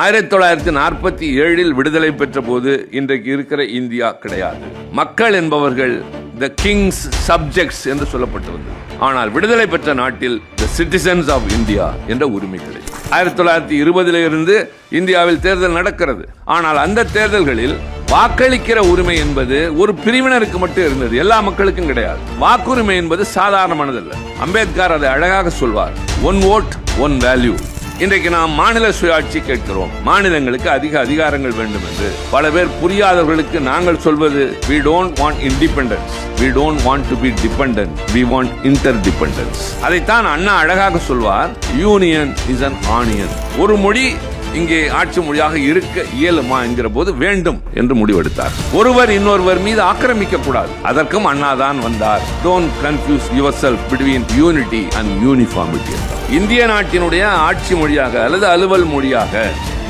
ஆயிரத்தி தொள்ளாயிரத்தி நாற்பத்தி ஏழில் விடுதலை பெற்ற போது இன்றைக்கு இருக்கிற இந்தியா கிடையாது. மக்கள் என்பவர்கள் த கிங்ஸ் சப்ஜெக்ட்ஸ் என்று சொல்லப்பட்டிருந்தது. ஆனால் விடுதலை பெற்ற நாட்டில் த சிட்டிசன்ஸ் ஆஃப் இந்தியா என்ற உரிமை கிடைக்கும் ஆயிரத்தி தொள்ளாயிரத்தி இருபதுல இருந்து இந்தியாவில் தேர்தல் நடக்கிறது. ஆனால் அந்த தேர்தல்களில் வாக்களிக்கிற உரிமை என்பது ஒரு பிரிவினருக்கு மட்டும் இருந்தது. எல்லா மக்களுக்கும் கிடையாது. வாக்குரிமை என்பது சாதாரணமானதல்ல. அம்பேத்கர் அதை அழகாக சொல்வார் ஒன் ஓட் ஒன் வேல்யூ இன்றைக்கு நாம் மாநில சுயாட்சி கேட்கிறோம். மாநிலங்களுக்கு அதிக அதிகாரங்கள் வேண்டும் என்று பல பேர் புரியாதவர்களுக்கு நாங்கள் சொல்வது we don't want independence we don't want to be dependent we want interdependence அதைத்தான் அண்ணா அழகாக சொல்வார் யூனியன் இஸ் அன் ஆனியன் ஒரு மொழி இங்கே ஆட்சி மொழியாக இருக்க இயலுமா என்கிற போது வேண்டும் என்று முடிவெடுத்தார். ஒருவர் இன்னொருவர் மீது ஆக்கிரமிக்க கூடாது அதற்கும் அண்ணாதான் வந்தார். Don't confuse yourself between unity and uniformity இந்திய நாட்டினுடைய ஆட்சி மொழியாக அல்லது அலுவல் மொழியாக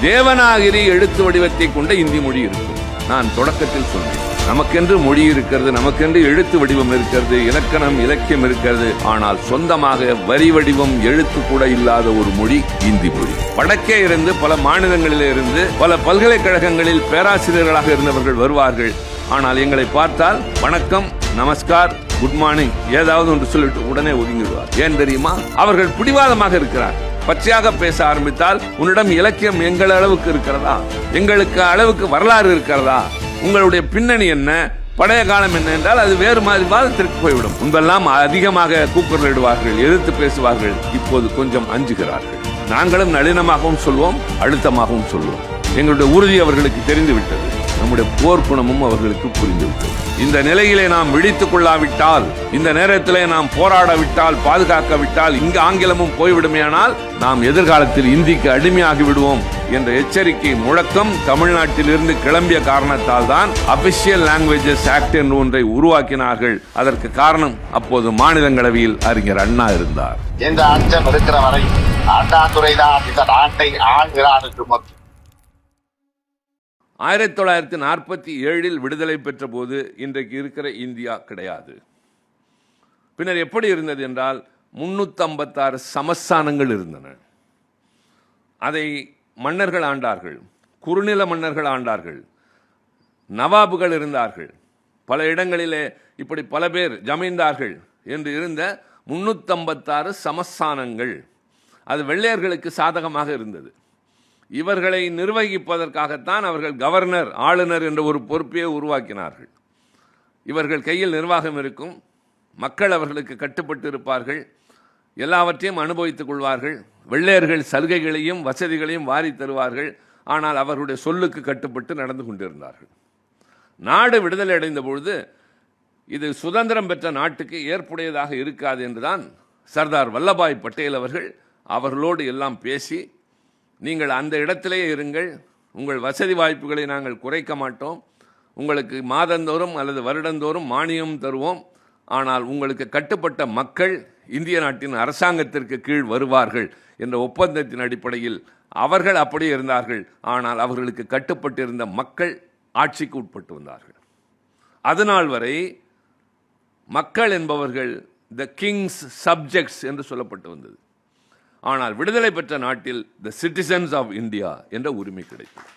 தேவநாகரி எழுத்து வடிவத்தை கொண்ட இந்தி மொழி இருக்கும். நான் தொடக்கத்தில் சொன்னேன். நமக்கென்று மொழி இருக்கிறது நமக்கென்று எழுத்து வடிவம் இருக்கிறது இலக்கணம் இலக்கியம் இருக்கிறது. ஆனால் சொந்தமாக வரி வடிவம் எழுத்து கூட இல்லாத ஒரு மொழி இந்தி மொழி. வடக்கே இருந்து பல மாநிலங்களில் இருந்து பல பல்கலைக்கழகங்களில் பேராசிரியர்களாக இருந்தவர்கள் வருவார்கள். ஆனால் எங்களை பார்த்தால் வணக்கம் நமஸ்கார் குட் மார்னிங் ஏதாவது ஒன்று சொல்லிட்டு உடனே ஒதுங்கிடுவார். ஏன் தெரியுமா? அவர்கள் பிடிவாதமாக இருக்கிறார். பச்சையாக பேச ஆரம்பித்தால் உன்னிடம் இலக்கியம் எங்கள் அளவுக்கு இருக்கிறதா? எங்களுக்கு அளவுக்கு வரலாறு இருக்கிறதா? உங்களுடைய பின்னணி என்ன? பழைய காலம் என்ன என்றால் அது வேறு மாதிரி வாதத்திற்கு போய்விடும். முன்பெல்லாம் அதிகமாக கூக்குரலிடுவார்கள் எதிர்த்து பேசுவார்கள். இப்போது கொஞ்சம் அஞ்சுகிறார்கள். நாங்களும் நளினமாகவும் சொல்வோம் அழுத்தமாகவும் சொல்வோம். எங்களுடைய உறுதி அவர்களுக்கு தெரிந்துவிட்டது. நம்முடைய போர்க்குணமும் அவர்களுக்கு புரிந்துவிட்டது. இந்த நிலையிலே நாம் விழித்துக் கொள்ளாவிட்டால் இந்த நேரத்திலே நாம் போராடவிட்டால் பாதுகாக்கவிட்டால் இங்கு ஆங்கிலமும் போய்விடுமேயானால் நாம் எதிர்காலத்தில் இந்திக்கு அடிமையாகி விடுவோம் என்ற எச்சரிக்கை முழக்கம் தமிழ்நாட்டில் இருந்து கிளம்பிய காரணத்தால் தான் அபிஷியல் லாங்குவேஜஸ் ஆக்ட் என்று ஒன்றை உருவாக்கினார்கள். அதற்கு காரணம் அப்போது மாநிலங்களவையில் அறிஞர் அண்ணா இருந்தார். இந்த அச்சம் இருக்கிற வரை அண்ணாதுரைதான் இந்த நாட்டை ஆள்கிறான் என்று ஆயிரத்தி தொள்ளாயிரத்தி நாற்பத்தி ஏழில் விடுதலை பெற்ற போது இன்றைக்கு இருக்கிற இந்தியா கிடையாது. பின்னர் எப்படி இருந்தது என்றால் முன்னூற்றம்பத்தாறு சமஸ்தானங்கள் இருந்தன. அதை மன்னர்கள் ஆண்டார்கள் குறுநில மன்னர்கள் ஆண்டார்கள் நவாபுகள் இருந்தார்கள். பல இடங்களிலே இப்படி பல பேர் ஜமீன்தார்கள் என்று இருந்த முன்னூற்றம்பத்தாறு சமஸ்தானங்கள் அது வெள்ளையர்களுக்கு சாதகமாக இருந்தது. இவர்களை நிர்வகிப்பதற்காகத்தான் அவர்கள் கவர்னர் ஆளுநர் என்ற ஒரு பொறுப்பையே உருவாக்கினார்கள். இவர்கள் கையில் நிர்வாகம் இருக்கும். மக்கள் அவர்களுக்கு கட்டுப்பட்டு இருப்பார்கள் எல்லாவற்றையும் அனுபவித்துக் கொள்வார்கள். வெள்ளையர்கள் சலுகைகளையும் வசதிகளையும் வாரி தருவார்கள். ஆனால் அவர்களுடைய சொல்லுக்கு கட்டுப்பட்டு நடந்து கொண்டிருந்தார்கள். நாடு விடுதலை அடைந்த பொழுது இது சுதந்திரம் பெற்ற நாட்டுக்கு ஏற்புடையதாக இருக்காது என்றுதான் சர்தார் வல்லபாய் பட்டேல் அவர்கள் அவர்களோடு எல்லாம் பேசி நீங்கள் அந்த இடத்திலேயே இருங்கள். உங்கள் வசதி வாய்ப்புகளை நாங்கள் குறைக்க மாட்டோம். உங்களுக்கு மாதந்தோறும் அல்லது வருடந்தோறும் மானியம் தருவோம். ஆனால் உங்களுக்கு கட்டுப்பட்ட மக்கள் இந்திய நாட்டின் அரசாங்கத்திற்கு கீழ் வருவார்கள் என்ற ஒப்பந்தத்தின் அடிப்படையில் அவர்கள் அப்படியே இருந்தார்கள். ஆனால் அவர்களுக்கு கட்டுப்பட்டிருந்த மக்கள் ஆட்சிக்கு உட்பட்டு வந்தார்கள். அதனால் வரை மக்கள் என்பவர்கள் த கிங்ஸ் சப்ஜெக்ட்ஸ் என்று சொல்லப்பட்டு வந்தது. ஆனால் விடுதலை பெற்ற நாட்டில் த சிட்டிசன்ஸ் ஆஃப் இந்தியா என்ற உரிமை கிடைத்தது.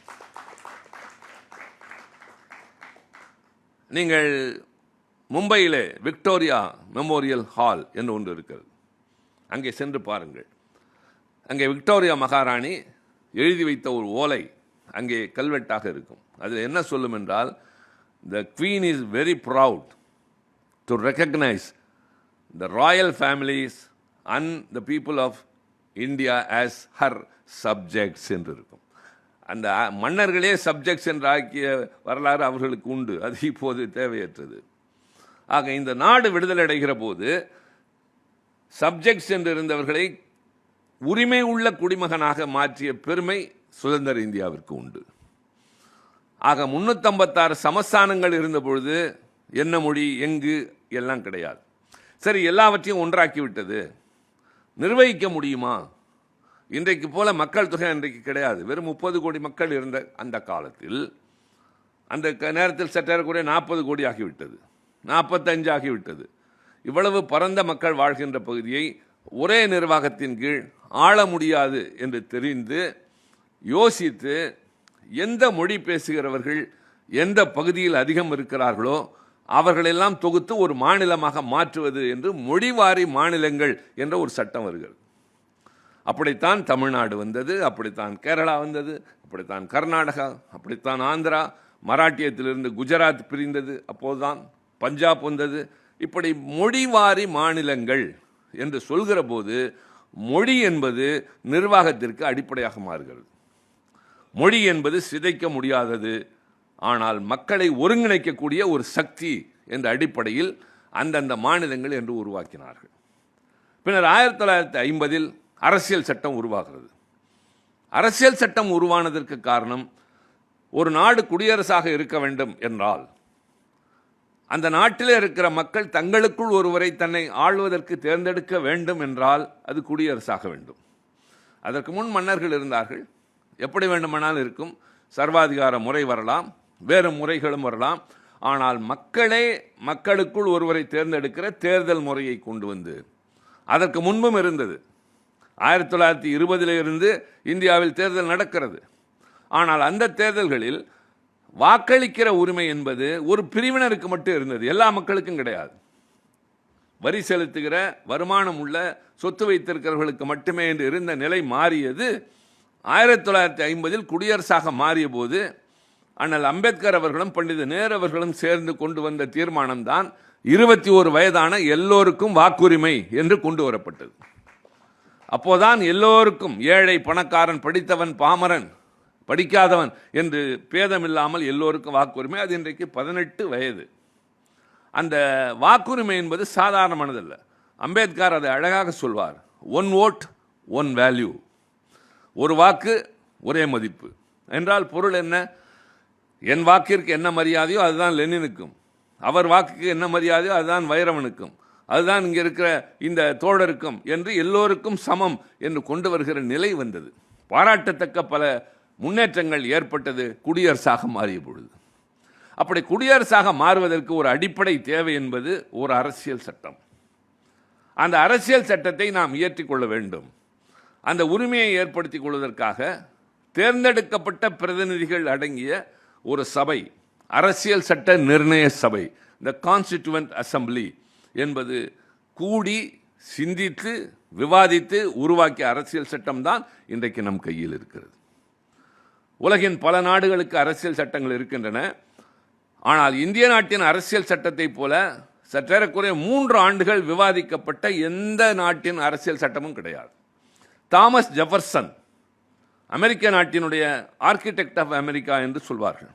நீங்கள் மும்பையிலே விக்டோரியா மெமோரியல் ஹால் என்று ஒன்று இருக்கிறது. அங்கே சென்று பாருங்கள். அங்கே விக்டோரியா மகாராணி எழுதி வைத்த ஒரு ஓலை அங்கே கல்வெட்டாக இருக்கும். அதில் என்ன சொல்லும் என்றால் the queen is very proud to recognise the royal families and the people of India as her subjects என்று இருக்கும் அந்த மன்னர்களே சப்ஜெக்ட்ஸ் என்று ஆக்கிய வரலாறு அவர்களுக்கு உண்டு. அது இப்போது தேவையற்றது. ஆக இந்த நாடு விடுதலை அடைகிற போது சப்ஜெக்ட்ஸ் என்று இருந்தவர்களை உரிமை உள்ள குடிமகனாக மாற்றிய பெருமை சுதந்திர இந்தியாவிற்கு உண்டு. ஆக முன்னூற்றம்பத்தாறு சமஸ்தானங்கள் இருந்த பொழுது என்ன மொழி எங்கு எல்லாம் கிடையாது. சரி எல்லாவற்றையும் ஒன்றாக்கி விட்டது நிர்வகிக்க முடியுமா? இன்றைக்கு போல மக்கள் தொகை இன்றைக்கு கிடையாது. வெறும் முப்பது கோடி மக்கள் இருந்த அந்த காலத்தில் அந்த க- நேரத்தில் சற்றேறக்குறைய நாற்பது கோடி ஆகிவிட்டது. நாற்பத்தஞ்சு ஆகிவிட்டது. இவ்வளவு பரந்த மக்கள் வாழ்கின்ற பகுதியை ஒரே நிர்வாகத்தின் கீழ் ஆள முடியாது என்று தெரிந்து யோசித்து எந்த மொழி பேசுகிறவர்கள் எந்த பகுதியில் அதிகம் இருக்கிறார்களோ அவர்களெல்லாம் தொகுத்து ஒரு மாநிலமாக மாற்றுவது என்று மொழிவாரி மாநிலங்கள் என்ற ஒரு சட்டம் வருகிறது. அப்படித்தான் தமிழ்நாடு வந்தது அப்படித்தான் கேரளா வந்தது அப்படித்தான் கர்நாடகா அப்படித்தான் ஆந்திரா மராட்டியத்திலிருந்து குஜராத் பிரிந்தது அப்போதுதான் பஞ்சாப் வந்தது. இப்படி மொழிவாரி மாநிலங்கள் என்று சொல்கிற போது மொழி என்பது நிர்வாகத்திற்கு அடிப்படையாக மாறுகிறது. மொழி என்பது சிதைக்க முடியாதது ஆனால் மக்களை ஒருங்கிணைக்கக்கூடிய ஒரு சக்தி என்ற அடிப்படையில் அந்தந்த மாநிலங்கள் என்று உருவாக்கினார்கள். பின்னர் ஆயிரத்தி தொள்ளாயிரத்தி ஐம்பதில் அரசியல் சட்டம் உருவாகிறது. அரசியல் சட்டம் உருவானதற்கு காரணம் ஒரு நாடு குடியரசாக இருக்க வேண்டும் என்றால் அந்த நாட்டில் இருக்கிற மக்கள் தங்களுக்குள் ஒருவரை தன்னை ஆள்வதற்கு தேர்ந்தெடுக்க வேண்டும் என்றால் அது குடியரசாக வேண்டும். அதற்கு முன் மன்னர்கள் இருந்தார்கள். எப்படி வேண்டுமானால் இருக்கும். சர்வாதிகார முறை வரலாம். வேறு முறைகளும் வரலாம். ஆனால் மக்களே மக்களுக்குள் ஒருவரை தேர்ந்தெடுக்கிற தேர்தல் முறையை கொண்டு வந்து அதற்கு முன்பும் இருந்தது. ஆயிரத்தி தொள்ளாயிரத்தி இருபதிலிருந்து இந்தியாவில் தேர்தல் நடக்கிறது. ஆனால் அந்த தேர்தல்களில் வாக்களிக்கிற உரிமை என்பது ஒரு பிரிவினருக்கு மட்டும் இருந்தது. எல்லா மக்களுக்கும் கிடையாது. வரி செலுத்துகிற வருமானம் உள்ள சொத்து வைத்திருக்கிறவர்களுக்கு மட்டுமே என்று இருந்த நிலை மாறியது. ஆயிரத்தி தொள்ளாயிரத்தி ஐம்பதில் குடியரசாக மாறிய போது ஆனால் அம்பேத்கர் அவர்களும் பண்டித நேரு அவர்களும் சேர்ந்து கொண்டு வந்த தீர்மானம் தான் இருபத்தி ஒரு வயதான எல்லோருக்கும் வாக்குரிமை என்று கொண்டு வரப்பட்டது. அப்போதான் எல்லோருக்கும் ஏழை பணக்காரன் படித்தவன் பாமரன் படிக்காதவன் என்று பேதமில்லாமல் எல்லோருக்கும் வாக்குரிமை. அது இன்றைக்கு பதினெட்டு வயது. அந்த வாக்குரிமை என்பது சாதாரணமானதல்ல. அம்பேத்கர் அதை அழகாக சொல்வார். ஒன் ஓட் ஒன் வேல்யூ ஒரு வாக்கு ஒரே மதிப்பு. என்றால் பொருள் என்ன? என் வாக்கிற்கு என்ன மரியாதையோ அதுதான் லெனினுக்கும். அவர் வாக்குக்கு என்ன மரியாதையோ அதுதான் வைரவனுக்கும். அதுதான் இங்கே இருக்கிற இந்த தோழருக்கும் என்று எல்லோருக்கும் சமம் என்று கொண்டு வருகிற நிலை வந்தது. பாராட்டத்தக்க பல முன்னேற்றங்கள் ஏற்பட்டது குடியரசாக மாறிய பொழுது. அப்படி குடியரசாக மாறுவதற்கு ஒரு அடிப்படை தேவை என்பது ஒரு அரசியல் சட்டம். அந்த அரசியல் சட்டத்தை நாம் இயற்றிக்கொள்ள வேண்டும். அந்த உரிமையை ஏற்படுத்திக் கொள்வதற்காக தேர்ந்தெடுக்கப்பட்ட பிரதிநிதிகள் அடங்கிய ஒரு சபை அரசியல் சட்ட நிர்ணய சபை இந்த கான்ஸ்டிடியூவன்ட் அசம்பிளி என்பது கூடி சிந்தித்து விவாதித்து உருவாக்கிய அரசியல் சட்டம் தான் இன்றைக்கு நம் கையில் இருக்கிறது. உலகின் பல நாடுகளுக்கு அரசியல் சட்டங்கள் இருக்கின்றன. ஆனால் இந்திய நாட்டின் அரசியல் சட்டத்தைப் போல சற்றேறக்குறைய மூன்று ஆண்டுகள் விவாதிக்கப்பட்ட எந்த நாட்டின் அரசியல் சட்டமும் கிடையாது. தாமஸ் ஜெஃபர்சன் அமெரிக்க நாட்டினுடைய ஆர்கிடெக்ட் ஆஃப் அமெரிக்கா என்று சொல்வார்கள்.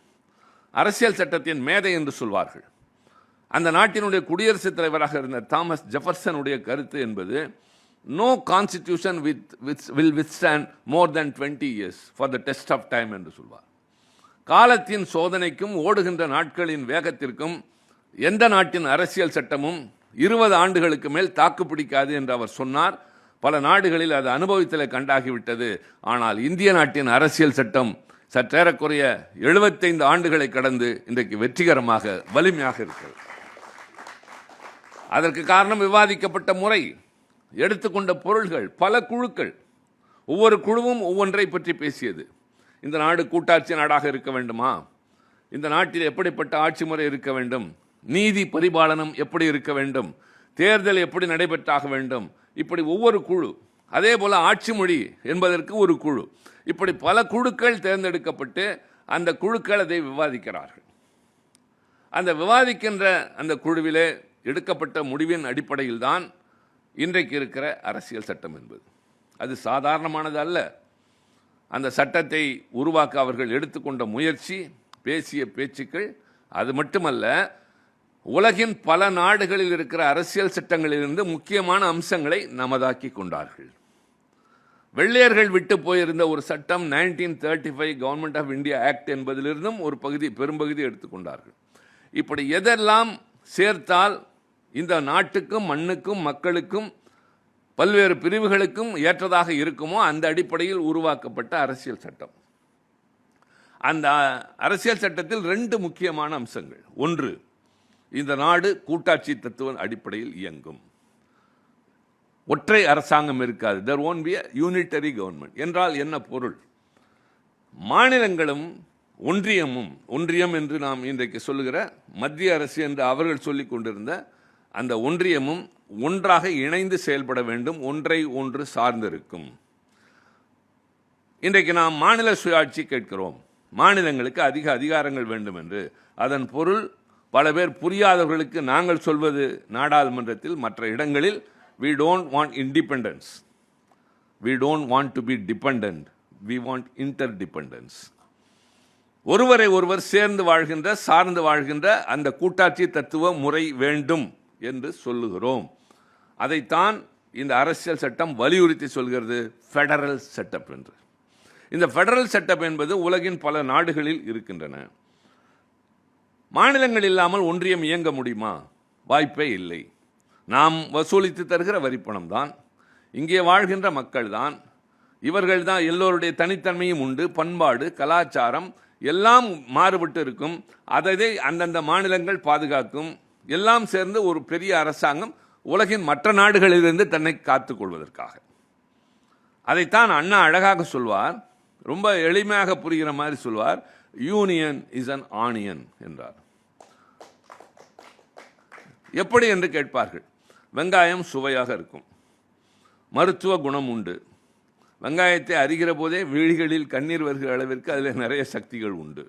அரசியல் சட்டத்தின் மேதை என்று சொல்வார்கள். அந்த நாட்டினுடைய குடியரசுத் தலைவராக இருந்த தாமஸ் ஜெஃபர்சனுடைய கருத்து என்பது no constitution with with will withstand more than twenty years for the test of time என்று சொல்வார். காலத்தின் சோதனைக்கும் ஓடுகின்ற நாட்களின் வேகத்திற்கும் எந்த நாட்டின் அரசியல் சட்டமும் இருபது ஆண்டுகளுக்கு மேல் தாக்கு பிடிக்காது என்று அவர் சொன்னார். பல நாடுகளில் அது அனுபவத்தில் கண்டாகிவிட்டது. ஆனால் இந்திய நாட்டின் அரசியல் சட்டம் சற்றேறக்குறைய எழுபத்தைந்து ஆண்டுகளை கடந்து இன்றைக்கு வெற்றிகரமாக வலிமையாக இருக்கிறது. அதற்கு காரணம் விவாதிக்கப்பட்ட முறை எடுத்துக்கொண்ட பொருள்கள் பல குழுக்கள் ஒவ்வொரு குழுவும் ஒவ்வொன்றை பற்றி பேசியது. இந்த நாடு கூட்டாட்சி நாடாக இருக்க வேண்டுமா? இந்த நாட்டில் எப்படிப்பட்ட ஆட்சி முறை இருக்க வேண்டும்? நீதி பரிபாலனம் எப்படி இருக்க வேண்டும்? தேர்தல் எப்படி நடைபெற்றாக வேண்டும்? இப்படி ஒவ்வொரு குழு அதே போல் ஆட்சி மொழி என்பதற்கு ஒரு குழு. இப்படி பல குழுக்கள் தேர்ந்தெடுக்கப்பட்டு அந்த குழுக்கள் அதை விவாதிக்கிறார்கள். அந்த விவாதிக்கின்ற அந்த குழுவிலே எடுக்கப்பட்ட முடிவின் அடிப்படையில் தான் இன்றைக்கு இருக்கிற அரசியல் சட்டம் என்பது. அது சாதாரணமானது அல்ல. அந்த சட்டத்தை உருவாக்க அவர்கள் எடுத்துக்கொண்ட முயற்சி பேசிய பேச்சுக்கள் அது மட்டுமல்ல உலகின் பல நாடுகளில் இருக்கிற அரசியல் சட்டங்களிலிருந்து முக்கியமான அம்சங்களை நமதாக்கி கொண்டார்கள். வெள்ளையர்கள் விட்டு போயிருந்த ஒரு சட்டம் nineteen thirty five government of India act என்பதிலிருந்தும் ஒரு பகுதி பெரும்பகுதி எடுத்துக்கொண்டார்கள். இப்படி எதெல்லாம் சேர்த்தால் இந்த நாட்டுக்கும் மண்ணுக்கும் மக்களுக்கும் பல்வேறு பிரிவுகளுக்கும் ஏற்றதாக இருக்குமோ அந்த அடிப்படையில் உருவாக்கப்பட்ட அரசியல் சட்டம். அந்த அரசியல் சட்டத்தில் ரெண்டு முக்கியமான அம்சங்கள். ஒன்று இந்த நாடு கூட்டாட்சி தத்துவ அடிப்படையில் இயங்கும். ஒற்றை அரசாங்கம் இருக்காது. There won't be unitary government என்றால் என்ன பொருள்? மாநிலங்களும் ஒன்றியமும் ஒன்றியம் என்று நாம் இன்றைக்கு சொல்லுகிற மத்திய அரசு என்று அவர்கள் சொல்லி கொண்டிருந்த அந்த ஒன்றியமும் ஒன்றாக இணைந்து செயல்பட வேண்டும் ஒன்றை ஒன்று சார்ந்திருக்கும். இன்றைக்கு நாம் மாநில சுயாட்சி கேட்கிறோம். மாநிலங்களுக்கு அதிக அதிகாரங்கள் வேண்டும் என்று. அதன் பொருள் பல பேர் புரியாதவர்களுக்கு நாங்கள் சொல்வது நாடாளுமன்றத்தில் மற்ற இடங்களில் we don't want independence. We don't want to be dependent. We want interdependence. ஒருவரை ஒருவர் சேர்ந்து வாழ்கின்ற சார்ந்து வாழ்கின்ற அந்த கூட்டாட்சி தத்துவ முறை வேண்டும் என்று சொல்லுகிறோம். அதைத்தான் இந்த அரசியல் சட்டம் வலியுறுத்தி சொல்கிறது ஃபெடரல் செட்டப் என்று. இந்த ஃபெடரல் செட்டப் என்பது உலகின் பல நாடுகளில் இருக்கின்றன. மாநிலங்கள் இல்லாமல் ஒன்றியம் இயங்க முடியுமா? வாய்ப்பே இல்லை. நாம் வசூலித்து தருகிற வரிப்பணம் தான். இங்கே வாழ்கின்ற மக்கள் தான். இவர்கள் தான் எல்லோருடைய தனித்தன்மையும் உண்டு. பண்பாடு கலாச்சாரம் எல்லாம் மாறுபட்டு இருக்கும். அதை அந்தந்த மாநிலங்கள் பாதுகாக்கும். எல்லாம் சேர்ந்து ஒரு பெரிய அரசாங்கம் உலகின் மற்ற நாடுகளிலிருந்து தன்னை காத்துக்கொள்வதற்காக அதைத்தான் அண்ணா அழகாக சொல்வார். ரொம்ப எளிமையாக புரிகிற மாதிரி சொல்வார். யூனியன் இஸ் அன் ஆனியன் என்றார். எப்படி என்று கேட்பார்கள்? வெங்காயம் சுவையாக இருக்கும். மருத்துவ குணம் உண்டு. வெங்காயத்தை அறிகிற போதே விழிகளில் கண்ணீர் வருகிற அளவிற்கு அதில் நிறைய சக்திகள் உண்டு.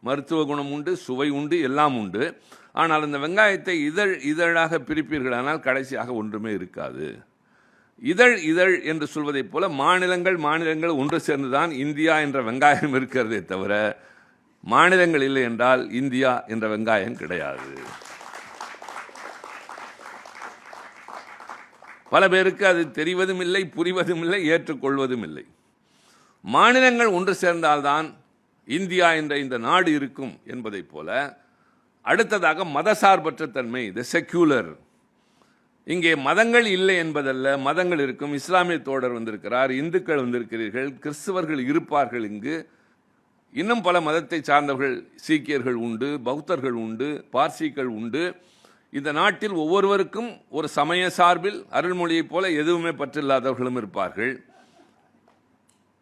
மருத்துவ குணம் உண்டு சுவை உண்டு எல்லாம் உண்டு. ஆனால் அந்த வெங்காயத்தை இதழ் இதழாக பிரிப்பீர்களானால் கடைசியாக ஒன்றுமே இருக்காது. இதழ் இதழ் என்று சொல்வதைப் போல மாநிலங்கள் மாநிலங்கள் ஒன்று சேர்ந்துதான் இந்தியா என்ற வெங்காயம் இருக்கிறதே தவிர மாநிலங்கள் இல்லை என்றால் இந்தியா என்ற வெங்காயம் கிடையாது. பல பேருக்கு அது தெரிவதும் இல்லை புரிவதும் இல்லை ஏற்றுக்கொள்வதும் இல்லை. மாநிலங்கள் ஒன்று சேர்ந்தால்தான் இந்தியா என்ற இந்த நாடு இருக்கும் என்பதைப் போல அடுத்ததாக மதசார்பற்ற தன்மை த செக்யூலர் இங்கே மதங்கள் இல்லை என்பதல்ல மதங்கள் இருக்கும் இஸ்லாமிய தோழர் வந்திருக்கிறார் இந்துக்கள் வந்திருக்கிறீர்கள் கிறிஸ்தவர்கள் இருப்பார்கள் இங்கு. இன்னும் பல மதத்தை சார்ந்தவர்கள் சீக்கியர்கள் உண்டு பௌத்தர்கள் உண்டு பார்சிகள் உண்டு. இந்த நாட்டில் ஒவ்வொருவருக்கும் ஒரு சமய சார்பில் அருள்மொழியைப் போல எதுவுமே பற்றில்லாதவர்களும் இருப்பார்கள்.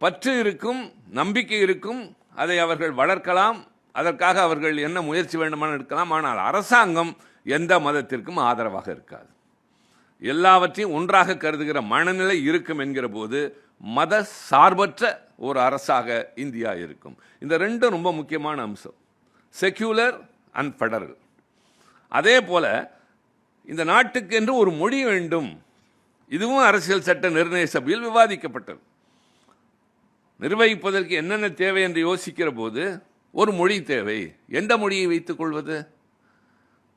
பற்று இருக்கும் நம்பிக்கை இருக்கும் அதை அவர்கள் வளர்க்கலாம் அதற்காக அவர்கள் என்ன முயற்சி வேண்டுமான எடுக்கலாம் ஆனால் அரசாங்கம் எந்த மதத்திற்கும் ஆதரவாக இருக்காது. எல்லாவற்றையும் ஒன்றாக கருதுகிற மனநிலை இருக்கும் என்கிற போது மத சார்பற்ற ஒரு அரசாக இந்தியா இருக்கும். இந்த ரெண்டும் ரொம்ப முக்கியமான அம்சம். செக்யூலர் அண்ட் ஃபெடரல் அதே போல் இந்த நாட்டுக்கு என்று ஒரு மொழி வேண்டும். இதுவும் அரசியல் சட்ட நிர்ணய சபையில் விவாதிக்கப்பட்டது. நிர்வகிப்பதற்கு என்னென்ன தேவை என்று யோசிக்கிற போது ஒரு மொழி தேவை. எந்த மொழியை வைத்துக் கொள்வது?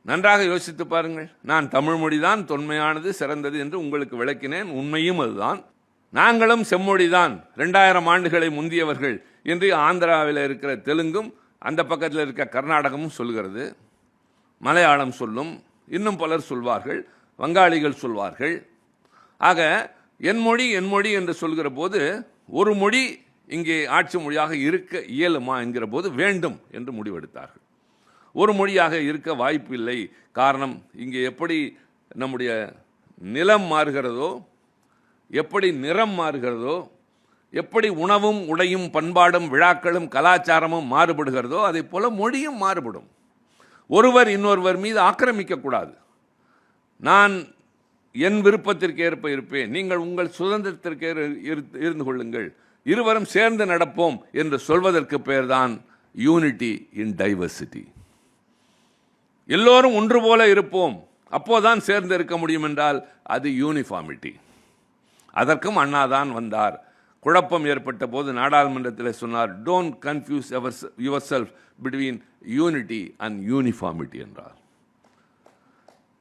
நன்றாக யோசித்து பாருங்கள். நான் தமிழ் மொழிதான் தொன்மையானது சிறந்தது என்று உங்களுக்கு விளக்கினேன். உண்மையும் அதுதான். நாங்களும் செம்மொழிதான். ரெண்டாயிரம் ஆண்டுகளை முந்தியவர்கள் என்று ஆந்திராவில் இருக்கிற தெலுங்கும் அந்த பக்கத்தில் இருக்க கர்நாடகமும் சொல்கிறது. மலையாளம் சொல்லும் இன்னும் பலர் சொல்வார்கள் வங்காளிகள் சொல்வார்கள். ஆக என் மொழி என் மொழி என்று சொல்கிற போது ஒரு மொழி இங்கே ஆட்சி மொழியாக இருக்க இயலுமா என்கிற போது வேண்டும் என்று முடிவெடுத்தார்கள். ஒரு மொழியாக இருக்க வாய்ப்பில்லை காரணம் இங்கே எப்படி நம்முடைய நிலம் மாறுகிறதோ எப்படி நிறம் மாறுகிறதோ எப்படி உணவும் உடையும் பண்பாடும் விழாக்களும் கலாச்சாரமும் மாறுபடுகிறதோ அதே போல் மொழியும் மாறுபடும். ஒருவர் இன்னொருவர் மீது ஆக்கிரமிக்கக்கூடாது. நான் என் விருப்பத்திற்கு ஏற்ப இருப்பேன். நீங்கள் உங்கள் சுதந்திரத்திற்கு இரு- இருந்து கொள்ளுங்கள். இருவரும் சேர்ந்து நடப்போம் என்று சொல்வதற்கு பெயர்தான் யூனிட்டி இன் டைவர்சிட்டி எல்லோரும் ஒன்று போல இருப்போம். அப்போதான் சேர்ந்து இருக்க முடியும் என்றால் அது யூனிஃபார்மிட்டி அதற்கும் அண்ணா தான் வந்தார். குழப்பம் ஏற்பட்ட போது நாடாளுமன்றத்தில் சொன்னார் don't confuse ever yourself between unity and uniformity என்றார்.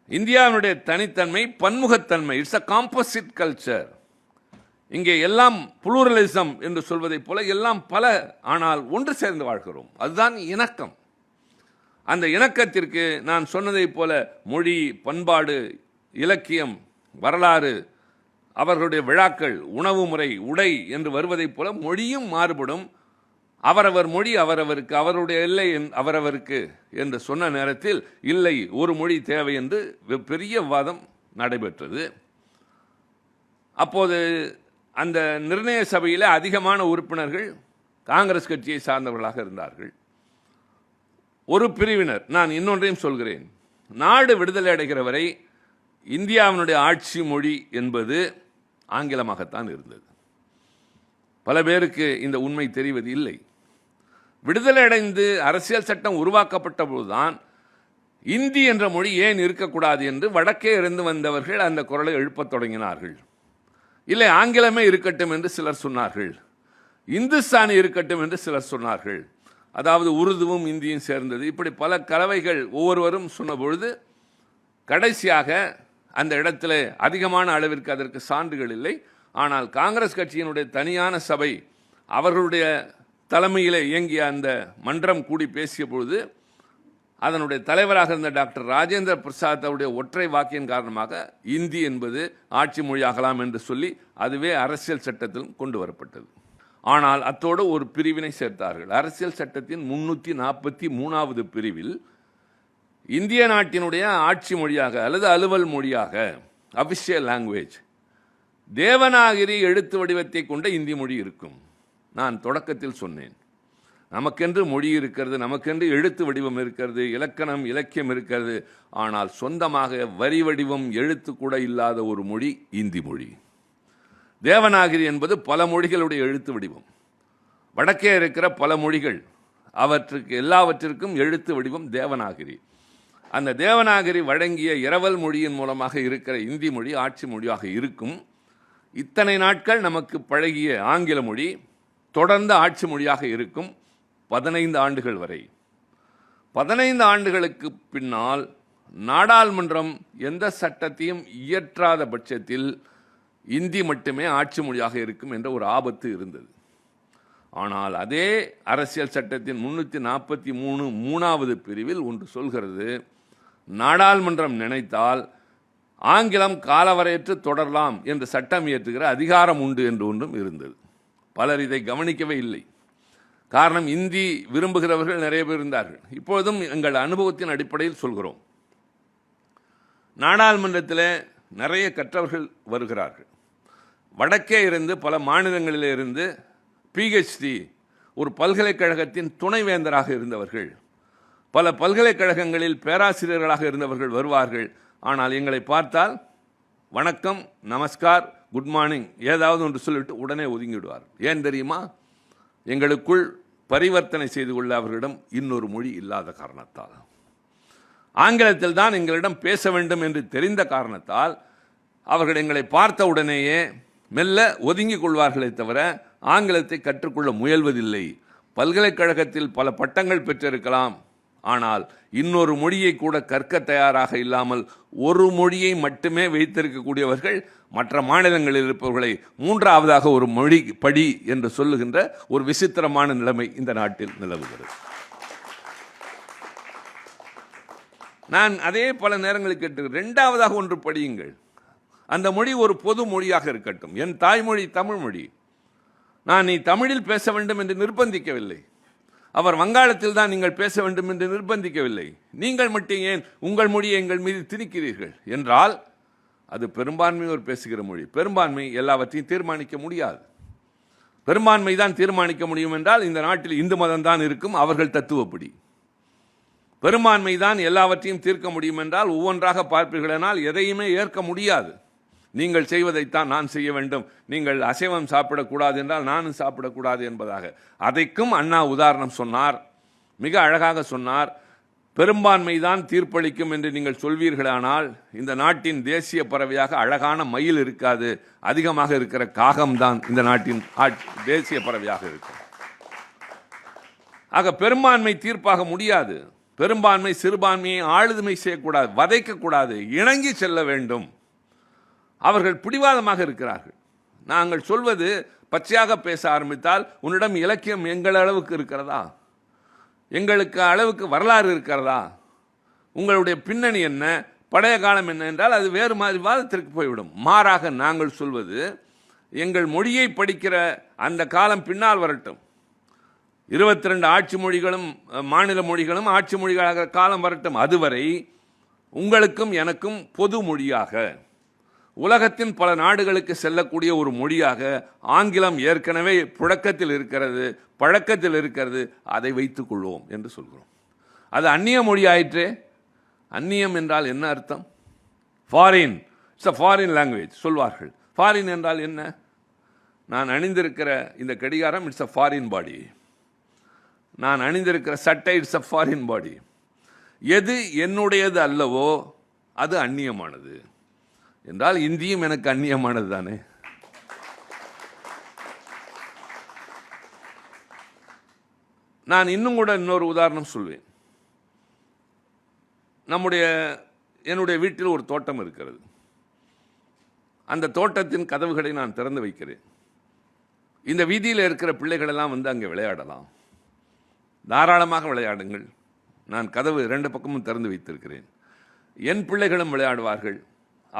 இந்தியாவினுடைய தனித்தன்மை பன்முகத்தன்மை இட்ஸ் அ காம்போசிட் கல்ச்சர் இங்கே எல்லாம் புளூரலிசம் என்று சொல்வதைப் போல எல்லாம் பல ஆனால் ஒன்று சேர்ந்து வாழ்கிறோம். அதுதான் இணக்கம். அந்த இணக்கத்திற்கு நான் சொன்னதைப் போல மொழி பண்பாடு இலக்கியம் வரலாறு அவர்களுடைய விழாக்கள் உணவு முறை உடை என்று வருவதைப் போல மொழியும் மாறுபடும். அவரவர் மொழி அவரவருக்கு அவருடைய எல்லை என்- அவரவருக்கு என்று சொன்ன நேரத்தில் இல்லை ஒரு மொழி தேவை என்று வெ- பெரிய வாதம் நடைபெற்றது. அப்போது அந்த நிர்ணய சபையில் அதிகமான உறுப்பினர்கள் காங்கிரஸ் கட்சியை சார்ந்தவர்களாக இருந்தார்கள். ஒரு பிரிவினர் நான் இன்னொன்றையும் சொல்கிறேன். நாடு விடுதலை அடைகிற வரை இந்தியாவினுடைய ஆட்சி மொழி என்பது ஆங்கிலமாகத்தான் இருந்தது. பல பேருக்கு இந்த உண்மை தெரிவது இல்லை. விடுதலை அடைந்து அரசியல் சட்டம் உருவாக்கப்பட்ட போதுதான் இந்தி என்ற மொழி ஏன் இருக்கக்கூடாது என்று வடக்கே இருந்து வந்தவர்கள் அந்த குரலை எழுப்பத் தொடங்கினார்கள். இல்லை ஆங்கிலமே இருக்கட்டும் என்று சிலர் சொன்னார்கள். இந்துஸ்தானி இருக்கட்டும் என்று சிலர் சொன்னார்கள். அதாவது உருதுவும் இந்தியும் சேர்ந்தது. இப்படி பல கலவைகள் ஒவ்வொருவரும் சொன்ன பொழுது கடைசியாக அந்த இடத்துல அதிகமான அளவிற்கு அதற்கு சான்றுகள் இல்லை. ஆனால் காங்கிரஸ் கட்சியினுடைய தனியான சபை அவர்களுடைய தலைமையில் இயங்கிய அந்த மன்றம் கூடி பேசிய பொழுது அதனுடைய தலைவராக இருந்த டாக்டர் ராஜேந்திர பிரசாத் அவருடைய ஒற்றை வாக்கியின் காரணமாக இந்தி என்பது ஆட்சி மொழியாகலாம் என்று சொல்லி அதுவே அரசியல் சட்டத்திலும் கொண்டு வரப்பட்டது. ஆனால் அத்தோடு ஒரு பிரிவினை சேர்த்தார்கள். அரசியல் சட்டத்தின் முன்னூற்றி நாற்பத்தி மூணாவது பிரிவில் இந்திய நாட்டினுடைய ஆட்சி மொழியாக அல்லது அலுவல் மொழியாக அபிஷியல் லாங்குவேஜ் தேவநாகரி எழுத்து வடிவத்தை கொண்ட இந்தி மொழி இருக்கும். நான் தொடக்கத்தில் சொன்னேன். நமக்கென்று மொழி இருக்கிறது நமக்கென்று எழுத்து வடிவம் இருக்கிறது இலக்கணம் இலக்கியம் இருக்கிறது. ஆனால் சொந்தமாக வரி வடிவம் எழுத்து கூட இல்லாத ஒரு மொழி இந்தி மொழி. தேவநாகரி என்பது பல மொழிகளுடைய எழுத்து வடிவம். வடக்கே இருக்கிற பல மொழிகள் அவற்றுக்கு எல்லாவற்றிற்கும் எழுத்து வடிவம் தேவநாகரி. அந்த தேவநாகரி வழங்கிய இரவல் மொழியின் மூலமாக இருக்கிற இந்தி மொழி ஆட்சி மொழியாக இருக்கும். இத்தனை நாட்கள் நமக்கு பழகிய ஆங்கில மொழி தொடர்ந்து ஆட்சி மொழியாக இருக்கும் பதினைந்து ஆண்டுகள் வரை. பதினைந்து ஆண்டுகளுக்கு பின்னால் நாடாளுமன்றம் எந்த சட்டத்தையும் இயற்றாத பட்சத்தில் இந்தி மட்டுமே ஆட்சி மொழியாக இருக்கும் என்ற ஒரு ஆபத்து இருந்தது. ஆனால் அதே அரசியல் சட்டத்தின் முன்னூற்றி நாற்பத்தி மூணு மூணாவது பிரிவில் ஒன்று சொல்கிறது நாடாளுமன்றம் நினைத்தால் ஆங்கிலம் காலவரையற்று தொடரலாம் என்று சட்டம் இயற்றுகிற அதிகாரம் உண்டு என்று ஒன்றும் இருந்தது. பலர் இதை கவனிக்கவே இல்லை. காரணம் இந்தி விரும்புகிறவர்கள் நிறைய பேர் இருந்தார்கள். இப்பொழுதும் எங்கள் அனுபவத்தின் அடிப்படையில் சொல்கிறோம். நாடாளுமன்றத்தில் நிறைய கற்றவர்கள் வருகிறார்கள். வடக்கே இருந்து பல மாநிலங்களில் இருந்து பிஹெச்டி ஒரு பல்கலைக்கழகத்தின் துணைவேந்தராக இருந்தவர்கள். பல பல்கலைக்கழகங்களில் பேராசிரியர்களாக இருந்தவர்கள் வருவார்கள். ஆனால் எங்களை பார்த்தால் வணக்கம் நமஸ்கார் குட் மார்னிங் ஏதாவது ஒன்று சொல்லிவிட்டு உடனே ஒதுங்கிவிடுவார். ஏன் தெரியுமா? எங்களுக்குள் பரிவர்த்தனை செய்து கொள்ள அவர்களிடம் இன்னொரு மொழி இல்லாத காரணத்தால். ஆங்கிலத்தில் தான் எங்களிடம் பேச வேண்டும் என்று தெரிந்த காரணத்தால் அவர்கள் எங்களை பார்த்த உடனேயே மெல்ல ஒதுங்கிக் கொள்வார்களே தவிர ஆங்கிலத்தை கற்றுக்கொள்ள முயல்வதில்லை. பல்கலைக்கழகத்தில் பல பட்டங்கள் பெற்றிருக்கலாம். ஆனால் இன்னொரு மொழியை கூட கற்க தயாராக இல்லாமல் ஒரு மொழியை மட்டுமே வைத்திருக்கக்கூடியவர்கள் மற்ற மாநிலங்களில் இருப்பவர்களை மூன்றாவதாக ஒரு மொழி படி என்று சொல்லுகின்ற ஒரு விசித்திரமான நிலைமை இந்த நாட்டில் நிலவுகிறது. நான் அதே பல நேரங்களில் கேட்டு ரெண்டாவதாக ஒன்று படியுங்கள். அந்த மொழி ஒரு பொது மொழியாக இருக்கட்டும். என் தாய்மொழி தமிழ் மொழி. நான் நீ தமிழில் பேச வேண்டும் என்று நிர்பந்திக்கவில்லை. அவர் வங்காளத்தில் தான் நீங்கள் பேச வேண்டும் என்று நிர்பந்திக்கவில்லை. நீங்கள் மட்டும் ஏன் உங்கள் மொழியை எங்கள் மீது திணிக்கிறீர்கள்? என்றால் அது பெரும்பான்மையோர் பேசுகிற மொழி. பெரும்பான்மை எல்லாவற்றையும் தீர்மானிக்க முடியாது. பெரும்பான்மை தான் தீர்மானிக்க முடியும் என்றால் இந்த நாட்டில் இந்து மதம் தான் இருக்கும் அவர்கள் தத்துவப்படி. பெரும்பான்மை தான் எல்லாவற்றையும் தீர்க்க முடியும் என்றால் ஒவ்வொன்றாக பார்ப்பீர்களானால் எதையுமே ஏற்க முடியாது. நீங்கள் செய்வதைத்தான் நான் செய்ய வேண்டும். நீங்கள் அசைவம் சாப்பிடக்கூடாது என்றால் நானும் சாப்பிடக்கூடாது என்பதாக. அதைக்கும் அண்ணா உதாரணம் சொன்னார். மிக அழகாக சொன்னார். பெரும்பான்மை தான் தீர்ப்பளிக்கும் என்று நீங்கள் சொல்வீர்களானால் இந்த நாட்டின் தேசிய பறவையாக அழகான மயில் இருக்காது. அதிகமாக இருக்கிற காகம்தான் இந்த நாட்டின் தேசிய பறவையாக இருக்கும். ஆக பெரும்பான்மை தீர்ப்பாக முடியாது. பெரும்பான்மை சிறுபான்மையை ஆளுதுமை செய்யக்கூடாது வதைக்கக்கூடாது இணங்கி செல்ல வேண்டும். அவர்கள் பிடிவாதமாக இருக்கிறார்கள். நாங்கள் சொல்வது பச்சையாக பேச ஆரம்பித்தால் உன்னிடம் இலக்கியம் எங்கள் அளவுக்கு இருக்கிறதா? எங்களுக்கு அளவுக்கு வரலாறு இருக்கிறதா? உங்களுடைய பின்னணி என்ன? பழைய காலம் என்ன என்றால் அது வேறு மாதிரி வாதத்திற்கு போய்விடும். மாறாக நாங்கள் சொல்வது எங்கள் மொழியை படிக்கிற அந்த காலம் பின்னால் வரட்டும். இருபத்தி ரெண்டு ஆட்சி மொழிகளும் மாநில மொழிகளும் ஆட்சி மொழிகளாக காலம் வரட்டும். அதுவரை உங்களுக்கும் எனக்கும் பொது மொழியாக. உலகத்தின் பல நாடுகளுக்கு செல்லக்கூடிய ஒரு மொழியாக ஆங்கிலம் ஏற்கனவே புழக்கத்தில் இருக்கிறது பழக்கத்தில் இருக்கிறது அதை வைத்துக் கொள்வோம் என்று சொல்கிறோம். அது அந்நிய மொழி ஆயிற்றே. அந்நியம் என்றால் என்ன அர்த்தம்? Foreign it's a foreign language சொல்வார்கள். ஃபாரின் என்றால் என்ன? நான் அணிந்திருக்கிற இந்த கடிகாரம் இட்ஸ் அ ஃபாரின் பாடி நான் அணிந்திருக்கிற சட்டை இட்ஸ் அ ஃபாரின் பாடி எது என்னுடையது அல்லவோ அது அந்நியமானது. என்றால் இந்தியும் எனக்கு அந்நியமானது தானே? நான் இன்னும் கூட இன்னொரு உதாரணம் சொல்வேன். நம்முடைய என்னுடைய வீட்டில் ஒரு தோட்டம் இருக்கிறது. அந்த தோட்டத்தின் கதவுகளை நான் திறந்து வைக்கிறேன். இந்த வீதியில் இருக்கிற பிள்ளைகளெல்லாம் வந்து அங்கே விளையாடலாம். தாராளமாக விளையாடுங்கள். நான் கதவு ரெண்டு பக்கமும் திறந்து வைத்திருக்கிறேன். என் பிள்ளைகளும் விளையாடுவார்கள்.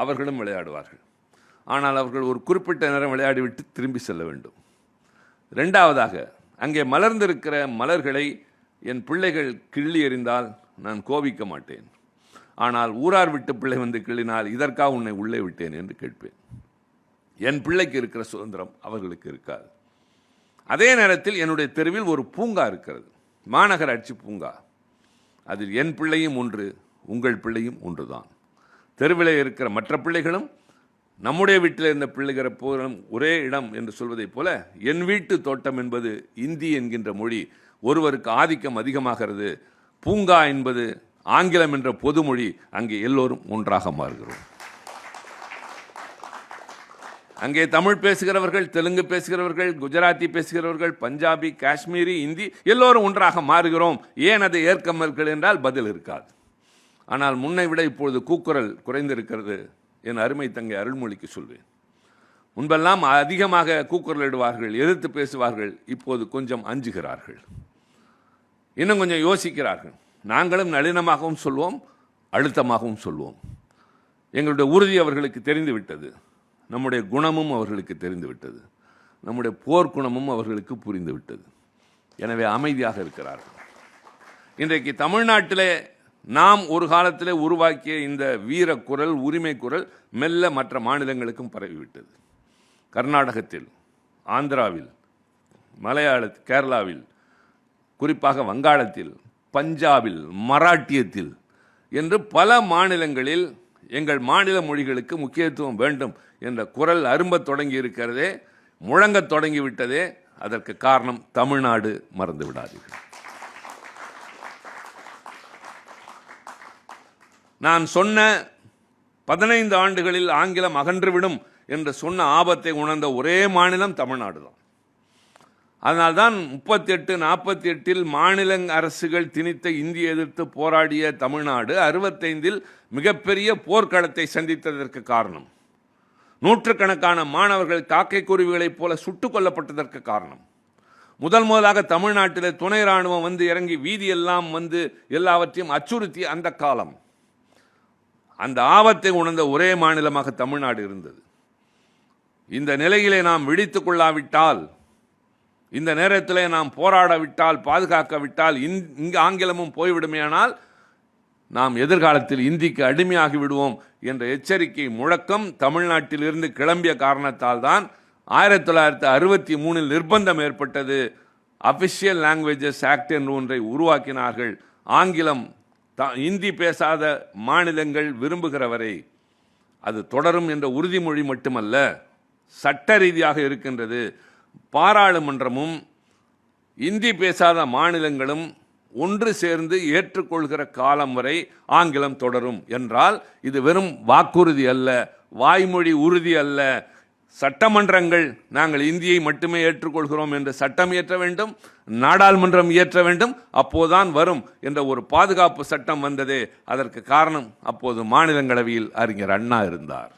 அவர்களும் விளையாடுவார்கள். ஆனால் அவர்கள் ஒரு குறிப்பிட்ட நேரம் விளையாடிவிட்டு திரும்பி செல்ல வேண்டும். ரெண்டாவதாக அங்கே மலர்ந்திருக்கிற மலர்களை என் பிள்ளைகள் கிள்ளி எறிந்தால் நான் கோபிக்க மாட்டேன். ஆனால் ஊரார் விட்டு பிள்ளை வந்து கிள்ளினால் இதற்காக உன்னை உள்ளே விட்டேன் என்று கேட்பேன். என் பிள்ளைக்கு இருக்கிற சுதந்திரம் அவர்களுக்கு இருக்காது. அதே நேரத்தில் என்னுடைய தெருவில் ஒரு பூங்கா இருக்கிறது. மாநகராட்சி பூங்கா. அதில் என் பிள்ளையும் ஒன்று உங்கள் பிள்ளையும் ஒன்றுதான். தெருவில் இருக்கிற மற்ற பிள்ளைகளும் நம்முடைய வீட்டில் இருந்த பிள்ளைகிற பூரம் ஒரே இடம் என்று சொல்வதைப் போல என் வீட்டு தோட்டம் என்பது இந்தி என்கின்ற மொழி ஒருவருக்கு ஆதிக்கம் அதிகமாகிறது. பூங்கா என்பது ஆங்கிலம் என்ற பொதுமொழி அங்கே எல்லோரும் ஒன்றாக மாறுகிறோம். அங்கே தமிழ் பேசுகிறவர்கள் தெலுங்கு பேசுகிறவர்கள் குஜராத்தி பேசுகிறவர்கள் பஞ்சாபி காஷ்மீரி இந்தி எல்லோரும் ஒன்றாக மாறுகிறோம். ஏன் அதை ஏற்க மறுக்கள் என்றால் பதில் இருக்காது. ஆனால் முன்னை விட இப்பொழுது கூக்குரல் குறைந்திருக்கிறது என் அருமை தங்கை அருள்மொழிக்கு சொல்வேன். முன்பெல்லாம் அதிகமாக கூக்குரல் இடுவார்கள் எதிர்த்து பேசுவார்கள் இப்போது கொஞ்சம் அஞ்சுகிறார்கள். இன்னும் கொஞ்சம் யோசிக்கிறார்கள். நாங்களும் நளினமாகவும் சொல்வோம் அழுத்தமாகவும் சொல்வோம். எங்களுடைய உறுதி அவர்களுக்கு தெரிந்துவிட்டது. நம்முடைய குணமும் அவர்களுக்கு தெரிந்துவிட்டது. நம்முடைய போர்க்குணமும் அவர்களுக்கு புரிந்துவிட்டது. எனவே அமைதியாக இருக்கிறார்கள். இன்றைக்கு தமிழ்நாட்டிலே நாம் ஒரு காலத்தில் உருவாக்கிய இந்த வீர குரல் உரிமை குரல் மெல்ல மற்ற மாநிலங்களுக்கும் பரவிவிட்டது. கர்நாடகத்தில் ஆந்திராவில் மலையாள கேரளாவில் குறிப்பாக வங்காளத்தில் பஞ்சாபில் மராட்டியத்தில் என்று பல மாநிலங்களில் எங்கள் மாநில மொழிகளுக்கு முக்கியத்துவம் வேண்டும் என்ற குரல் அரும்பத் தொடங்கி இருக்கிறதே முழங்கத் தொடங்கிவிட்டதே அதற்கு காரணம் தமிழ்நாடு மறந்து விடாதீர்கள் நான் சொன்ன பதினைந்து ஆண்டுகளில் ஆங்கிலம் அகன்றுவிடும் என்று சொன்ன ஆபத்தை உணர்ந்த ஒரே மாநிலம் தமிழ்நாடு தான். அதனால்தான் முப்பத்தி எட்டு நாற்பத்தி எட்டில் மாநில அரசுகள் திணித்த இந்திய எதிர்த்து போராடிய தமிழ்நாடு அறுபத்தைந்தில் மிகப்பெரிய போர்க்களத்தை சந்தித்ததற்கு காரணம். நூற்றுக்கணக்கான மாணவர்கள் காக்கை குருவிகளைப் போல சுட்டுக் கொல்லப்பட்டதற்கு காரணம். முதல் முதலாக தமிழ்நாட்டில் துணை ராணுவம் வந்து இறங்கி வீதியெல்லாம் வந்து எல்லாவற்றையும் அச்சுறுத்திய அந்த காலம். அந்த ஆபத்தை உணர்ந்த ஒரே மாநிலமாக தமிழ்நாடு இருந்தது. இந்த நிலையிலே நாம் விழித்து கொள்ளாவிட்டால் இந்த நேரத்திலே நாம் போராடவிட்டால் பாதுகாக்கவிட்டால் இந்- இங்கு ஆங்கிலமும் போய்விடுமேயானால் நாம் எதிர்காலத்தில் இந்திக்கு அடிமையாகி விடுவோம் என்ற எச்சரிக்கை முழக்கம் தமிழ்நாட்டிலிருந்து கிளம்பிய காரணத்தால் தான் ஆயிரத்தி தொள்ளாயிரத்தி அறுபத்தி மூணில் நிர்பந்தம் ஏற்பட்டது. அபிஷியல் லாங்குவேஜஸ் ஆக்ட் என்று ஒன்றை உருவாக்கினார்கள். ஆங்கிலம் தான் இந்தி பேசாத மாநிலங்கள் விரும்புகிற வரை அது தொடரும் என்ற உறுதிமொழி மட்டுமல்ல சட்ட ரீதியாக இருக்கின்றது. பாராளுமன்றமும் இந்தி பேசாத மாநிலங்களும் ஒன்று சேர்ந்து ஏற்றுக்கொள்கிற காலம் வரை ஆங்கிலம் தொடரும். என்றால் இது வெறும் வாக்குறுதி அல்ல வாய்மொழி உறுதி அல்ல சட்டமன்றங்கள் நாங்கள் இந்தியை மட்டுமே ஏற்றுக்கொள்கிறோம் என்று சட்டம் இயற்ற வேண்டும் நாடாளுமன்றம் இயற்ற வேண்டும் அப்போதுதான் வரும் என்ற ஒரு பாதுகாப்பு சட்டம் வந்ததே. அதற்கு காரணம் அப்போது மாநிலங்களவையில் அறிஞர் அண்ணா இருந்தார்.